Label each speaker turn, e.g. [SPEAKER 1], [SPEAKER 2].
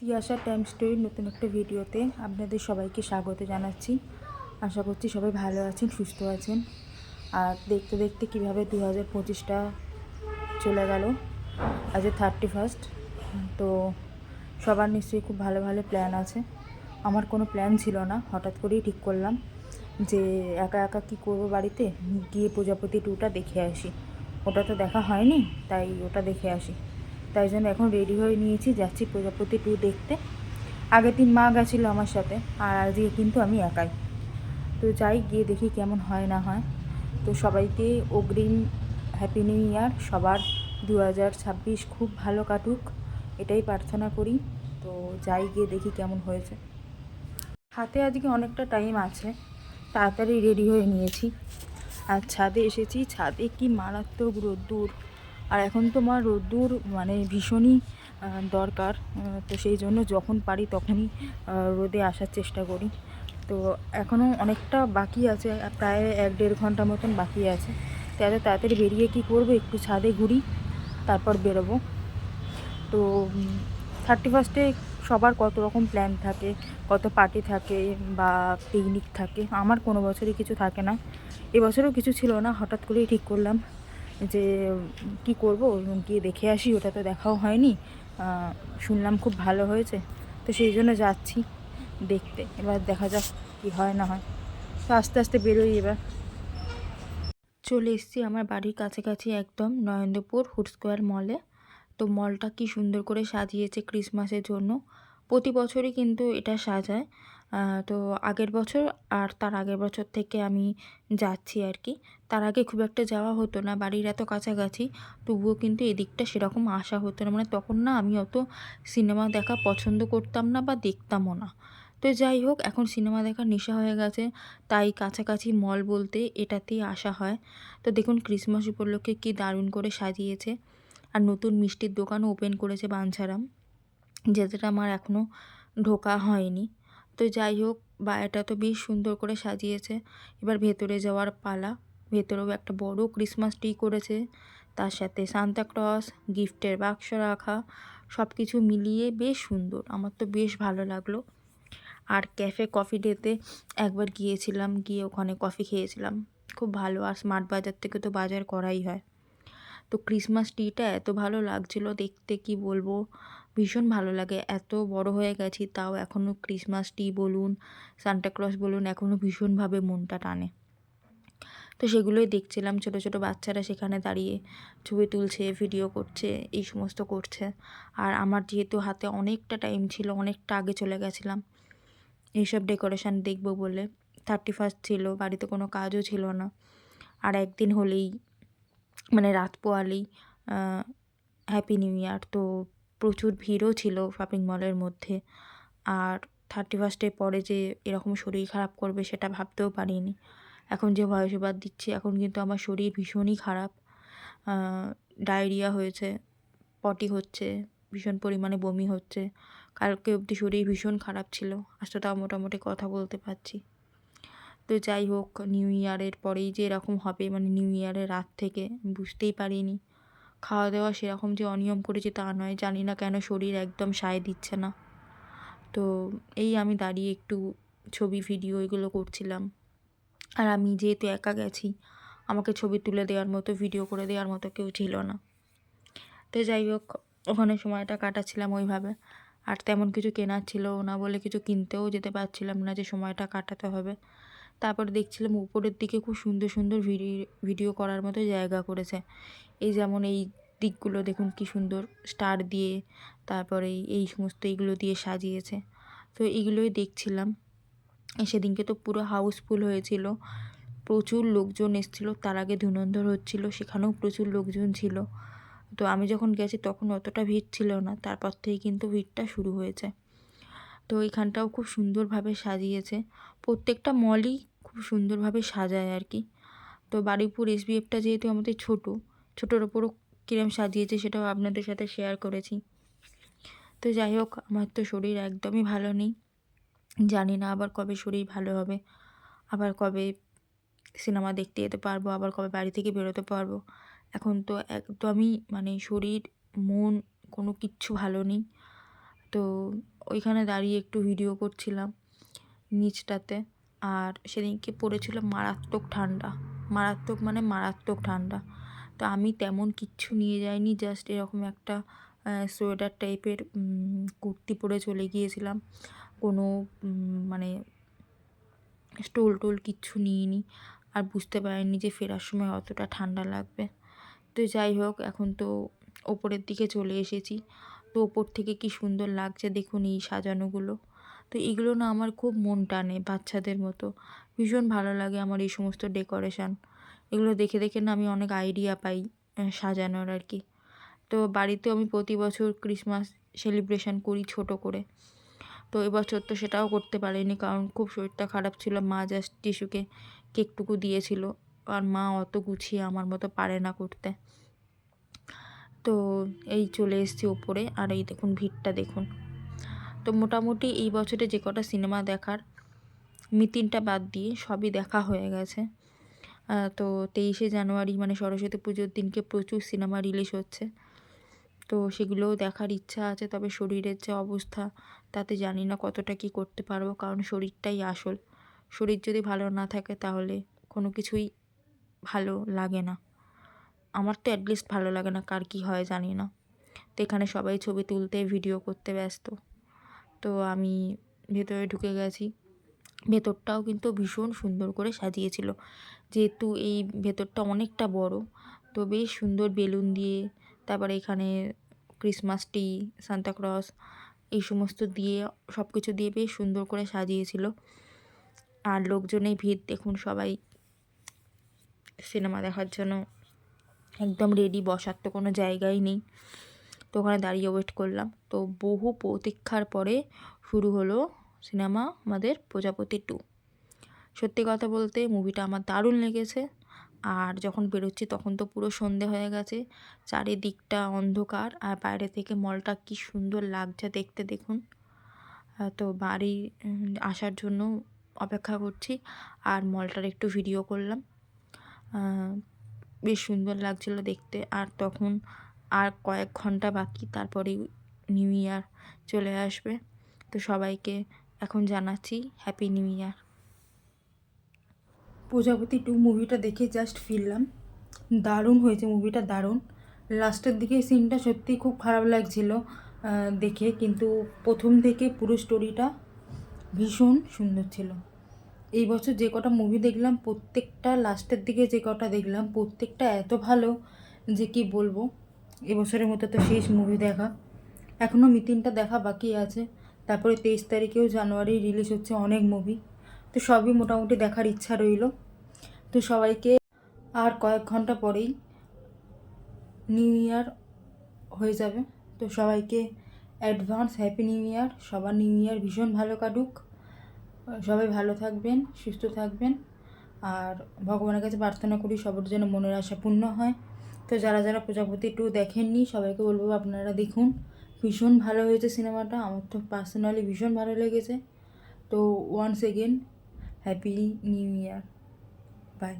[SPEAKER 1] Tiyasha time স্টোরির নতুন একটা ভিডিওতে আপনাদের সবাইকে স্বাগত জানাচ্ছি। আশা করছি সবাই ভালো আছেন, সুস্থ আছেন। আর দেখতে দেখতে কীভাবে দু হাজার পঁচিশটা চলে গেল। আজ এ থার্টি ফার্স্ট তো সবার নিশ্চয়ই খুব ভালো ভালো প্ল্যান আছে। আমার কোনো প্ল্যান ছিল না, হঠাৎ করেই ঠিক করলাম যে একা একা কী করব বাড়িতে? গিয়ে প্রজাপতি টুটা দেখে আসি। ওটা তো দেখা হয়নি, তাই ওটা দেখে আসি। তাই জন্য এখন রেডি হয়ে নিয়েছি, যাচ্ছি প্রজাপতি টু দেখতে। আগের দিন মা গেছিল আমার সাথে, আর আজকে কিন্তু আমি একাই। তো যাই, গিয়ে দেখি কেমন হয় না হয়। তো সবাইকে অগ্রিম হ্যাপি নিউ ইয়ার সবার। দু হাজার ছাব্বিশ খুব ভালো কাটুক, এটাই প্রার্থনা করি। তো যাই, গিয়ে দেখি কেমন হয়েছে। হাতে আজকে অনেকটা টাইম আছে, তাড়াতাড়ি রেডি হয়ে নিয়েছি। আর ছাদে এসেছি, ছাদে কি মারাত্মক রোদ্দুর। আর এখন তো আমার রোদ্দুর মানে ভীষণই দরকার তো সেই জন্য যখন পারি তখনই রোদে আসার চেষ্টা করি। তো এখনও অনেকটা বাকি আছে প্রায় এক দেড় ঘণ্টা মতন বাকি আছে। তো এত তাড়াতাড়ি বেরিয়ে কী করব? একটু ছাদে ঘুরি, তারপর বেরোবো। তো থার্টি ফার্স্টে সবার কত রকম প্ল্যান থাকে, কত পার্টি থাকে বা পিকনিক থাকে, আমার কোনো বছরই কিছু থাকে না। এবছরও কিছু ছিল না, হঠাৎ করেই ঠিক করলাম। যে, কি করব? গিয়ে দেখে আসি, ওটা তো দেখাও হয়নি। শুনলাম খুব ভালো হয়েছে। তো সেই জন্য যাচ্ছি দেখতে। এবার দেখা যাক কি হয়, না হয়। তো আস্তে আস্তে বেরোই এবার। চলে এসেছি আমার বাড়ির কাছাকাছি একদম নরেন্দ্রপুর হুড স্কোয়ার মলে। তো মলটা কি সুন্দর করে সাজিয়েছে ক্রিসমাসের জন্য। প্রতি বছরই কিন্তু এটা সাজায়। তো আগের বছর আর তার আগের বছর থেকে আমি যাচ্ছি আর কি। তার আগে খুব একটা যাওয়া হতো না, বাড়ির এত কাছাকাছি। তবুও কিন্তু এদিকটা সেরকম আসা হতো না। মানে তখন না আমি অত সিনেমা দেখা পছন্দ করতাম না বা দেখতামও না। তো যাই হোক, এখন সিনেমা দেখার নেশা হয়ে গেছে। তাই কাছাকাছি মল বলতে এটাতেই আসা হয়। তো দেখুন, ক্রিসমাস উপলক্ষে কি দারুণ করে সাজিয়েছে। আর নতুন মিষ্টির দোকানও ওপেন করেছে বাঞ্ছারাম। যেটা আমার এখনও ঢোকা হয়নি। তো যাই হোক, বায়াটা তো বেশ সুন্দর করে সাজিয়েছে। এবার ভেতরে যাওয়ার পালা। ভেতরেও একটা বড় ক্রিসমাস ট্রি করেছে। তার সাথে সান্তা ক্লস গিফটের বাক্স রাখা সব কিছু মিলিয়ে বেশ সুন্দর। আমার তো বেশ ভালো লাগল। আর ক্যাফে কফি ডেতে একবার গিয়েছিলাম, গিয়ে ওখানে কফি খেয়েছিলাম। খুব ভালো। আর স্মার্ট বাজার থেকে তো বাজার করাই হয়। তো ক্রিসমাস ট্রিটা এত ভালো লাগছিল দেখতে, কি বলব? ভীষণ ভালো লাগে। এত বড় হয়ে গেছি, তাও এখনও ক্রিসমাস ট্রি বলুন সান্টাক্লজ বলুন এখনও ভীষণভাবে মনটা টানে। তো সেগুলোই দেখছিলাম, ছোট ছোট বাচ্চারা সেখানে দাঁড়িয়ে ছবি তুলছে ভিডিও করছে, এই সমস্ত করছে। আর আমার যেহেতু হাতে অনেকটা টাইম ছিল, অনেকটা আগে চলে গেছিলাম, এইসব ডেকোরেশন দেখব বলে। থার্টি ফার্স্ট ছিল, বাড়িতে কোনো কাজও ছিল না। আর একদিন হলেই মানে রাত পোয়ালেই হ্যাপি নিউ ইয়ার তো প্রচুর ভিড়ও ছিল শপিং মলের মধ্যে। আর থার্টি ফার্স্টের পরে যে এরকম শরীর খারাপ করবে সেটা ভাবতেও পারিনি। এখন যে ভয়েস ওভার দিচ্ছি, এখন কিন্তু আমার শরীর ভীষণই খারাপ। ডায়রিয়া হয়েছে পটি হচ্ছে, ভীষণ পরিমাণে বমি হচ্ছে। কালকে অবধি শরীর ভীষণ খারাপ ছিল, আজ তো তাও মোটামুটি কথা বলতে পারছি। তো যাই হোক নিউ ইয়ারের পরেই যে এরকম হবে মানে নিউ ইয়ারের রাত থেকে বুঝতেই পারিনি। খাওয়া দাওয়া সেরকম যে অনিয়ম করেছি তা নয়, জানি না কেন শরীর একদম সায় দিচ্ছে না। তো এই আমি দাঁড়িয়ে একটু ছবি ভিডিও এগুলো করছিলাম। আর আমি যেহেতু একা গেছি, আমাকে ছবি তুলে দেওয়ার মতো ভিডিও করে দেওয়ার মতো কেউ ছিল না। তো যাই হোক, ওখানে সময়টা কাটাচ্ছিলাম ওইভাবে। আর তেমন কিছু কেনার ছিল না বলে কিছু কিনতেও যেতে পারছিলাম না যে সময়টা কাটাতে হবে। তারপর দেখছিলাম উপরের দিকে খুব সুন্দর সুন্দর ভিডিও ভিডিও করার মতো জায়গা করেছে। এই যেমন এই দিকগুলো দেখুন কি সুন্দর, স্টার দিয়ে তারপরে এই- এই সমস্ত এইগুলো দিয়ে সাজিয়েছে। তো এগুলোই দেখছিলাম। সেদিনকে তো পুরো হাউসফুল হয়েছিল। প্রচুর লোকজন এসেছিল, তার আগে ধুনন্ধর হচ্ছিল, সেখানেও প্রচুর লোকজন ছিল। তো আমি যখন গেছি তখন অতটা ভিড় ছিল না, তারপর থেকে কিন্তু ভিড়টা শুরু হয়েছে। তো এখানটাও খুব সুন্দরভাবে সাজিয়েছে। প্রত্যেকটা মলই খুব সুন্দরভাবে সাজায় আর কি। তো বারুইপুর এসবিএফটা যেহেতু আমাদের ছোট, ছোটোর ওপরও কিরম সাজিয়েছে সেটাও আপনাদের সাথে শেয়ার করেছি। তো যাই হোক, আমার তো শরীর একদমই ভালো নেই। জানি না আবার কবে শরীর ভালো হবে। আবার কবে সিনেমা দেখতে যেতে পারব, আবার কবে বাড়ি থেকে বেরোতে পারব। এখন তো একদমই মানে শরীর, মন কোনো কিচ্ছু ভালো নেই। তো ওইখানে দাঁড়িয়ে একটু ভিডিও করছিলাম নিচটাতে। আর সেদিনকে পড়েছিল মারাত্মক ঠান্ডা। মারাত্মক মানে মারাত্মক ঠান্ডা। তো আমি তেমন কিচ্ছু নিয়ে যাইনি জাস্ট এরকম একটা সোয়েটার টাইপের কুর্তি পরে চলে গিয়েছিলাম। কোনো মানে স্টোল টোল কিচ্ছু নিইনি। আর বুঝতে পারিনি যে ফেরার সময় অতটা ঠান্ডা লাগবে। তো যাই হোক, এখন তো ওপরের দিকে চলে এসেছি। তো ওপর থেকে কি সুন্দর লাগছে দেখুন এই সাজানোগুলো। তো এগুলো না আমার খুব মন টানে বাচ্চাদের মতো। ভীষণ ভালো লাগে আমার এই সমস্ত ডেকোরেশন। এগুলো দেখে দেখে না আমি অনেক আইডিয়া পাই সাজানোর আর কি। তো বাড়িতেও আমি প্রতি বছর ক্রিসমাস সেলিব্রেশন করি ছোট করে। তো এবছর তো সেটাও করতে পারিনি কারণ খুব শরীরটা খারাপ ছিল, মা জাস্ট টিস্যুকে কেকটুকু দিয়েছিল। আর মা অত গুছিয়ে আমার মতো পারে না করতে। তো এই চলে এসেছি ওপরে আর এই দেখুন ভিড়টা দেখুন। তো মোটামুটি এই বছরে যে কটা সিনেমা দেখার, মিতিনটা বাদ দিয়ে সবই দেখা হয়ে গেছে। তো তেইশে জানুয়ারি মানে সরস্বতী পুজোর দিনকে প্রচুর সিনেমা রিলিজ হচ্ছে। তো সেগুলোও দেখার ইচ্ছা আছে, তবে শরীরের যে অবস্থা তাতে জানি না কতটা কি করতে পারব, কারণ শরীরটাই আসল। শরীর যদি ভালো না থাকে তাহলে কোনো কিছুই ভালো লাগে না। আমার তো অ্যাটলিস্ট ভালো লাগে না কার কী হয় জানি না। তো এখানে সবাই ছবি তুলতে ভিডিও করতে ব্যস্ত। তো আমি ভেতরে ঢুকে গেছি। ভেতরটাও কিন্তু ভীষণ সুন্দর করে সাজিয়েছিল। যেহেতু এই ভেতরটা অনেকটা বড়, তো বেশ সুন্দর বেলুন দিয়ে, তারপরে এখানে ক্রিসমাস ট্রি সান্তাক্রস এই সমস্ত দিয়ে সব কিছু দিয়ে বেশ সুন্দর করে সাজিয়েছিল। আর লোকজনের ভিড় দেখুন সবাই। সিনেমা দেখার জন্য একদম রেডি বসার তো কোনো জায়গাই নেই। তো ওখানে দাঁড়িয়ে ওয়েট করলাম। তো বহু প্রতীক্ষার পরে শুরু হলো সিনেমা আমাদের প্রজাপতি টু সত্যি কথা বলতে মুভিটা আমার দারুণ লেগেছে। আর যখন বেরোচ্ছি তখন তো পুরো সন্ধে হয়ে গেছে। চারিদিকটা অন্ধকার আর বাইরে থেকে মলটা কি সুন্দর লাগছে দেখতে দেখুন। তো বাড়ি আসার জন্য অপেক্ষা করছি। আর মলটার একটু ভিডিও করলাম। বেশ সুন্দর লাগছিল দেখতে। আর তখন আর কয়েক ঘণ্টা বাকি, তারপরেই নিউ ইয়ার চলে আসবে। তো সবাইকে এখন জানাচ্ছি happy new year Projapoti two মুভিটা দেখে জাস্ট ফিরলাম। দারুণ হয়েছে মুভিটা দারুণ। লাস্টের দিকে সিনটা সত্যিই খুব খারাপ লাগছিল দেখে। কিন্তু প্রথম থেকে পুরো স্টোরিটা ভীষণ সুন্দর ছিল। এই বছর যে কটা মুভি দেখলাম, প্রত্যেকটা লাস্টের দিকে যে কটা দেখলাম, প্রত্যেকটা এত ভালো যে কি বলব? এবছরের মতো তো শেষ মুভি দেখা। এখনও মিতিনটা দেখা বাকি আছে। তারপরে তেইশ তারিখেও জানুয়ারি রিলিজ হচ্ছে অনেক মুভি তো সবই মোটামুটি দেখার ইচ্ছা রইল। তো সবাইকে আর কয়েক ঘণ্টা পরেই নিউ ইয়ার হয়ে যাবে। তো সবাইকে অ্যাডভান্স হ্যাপি নিউ ইয়ার সবার নিউ ইয়ার ভীষণ ভালো কাটুক। সবাই ভালো থাকবেন, সুস্থ থাকবেন। আর ভগবানের কাছে প্রার্থনা করি সবার যেন মনের আশা পূর্ণ হয়। তো যারা যারা প্রজাপতি টু দেখেননি, সবাইকে বলব আপনারা দেখুন। ভীষণ ভালো হয়েছে সিনেমাটা, আমার তো পার্সোনালি ভীষণ ভালো লেগেছে। তো once again happy new year bye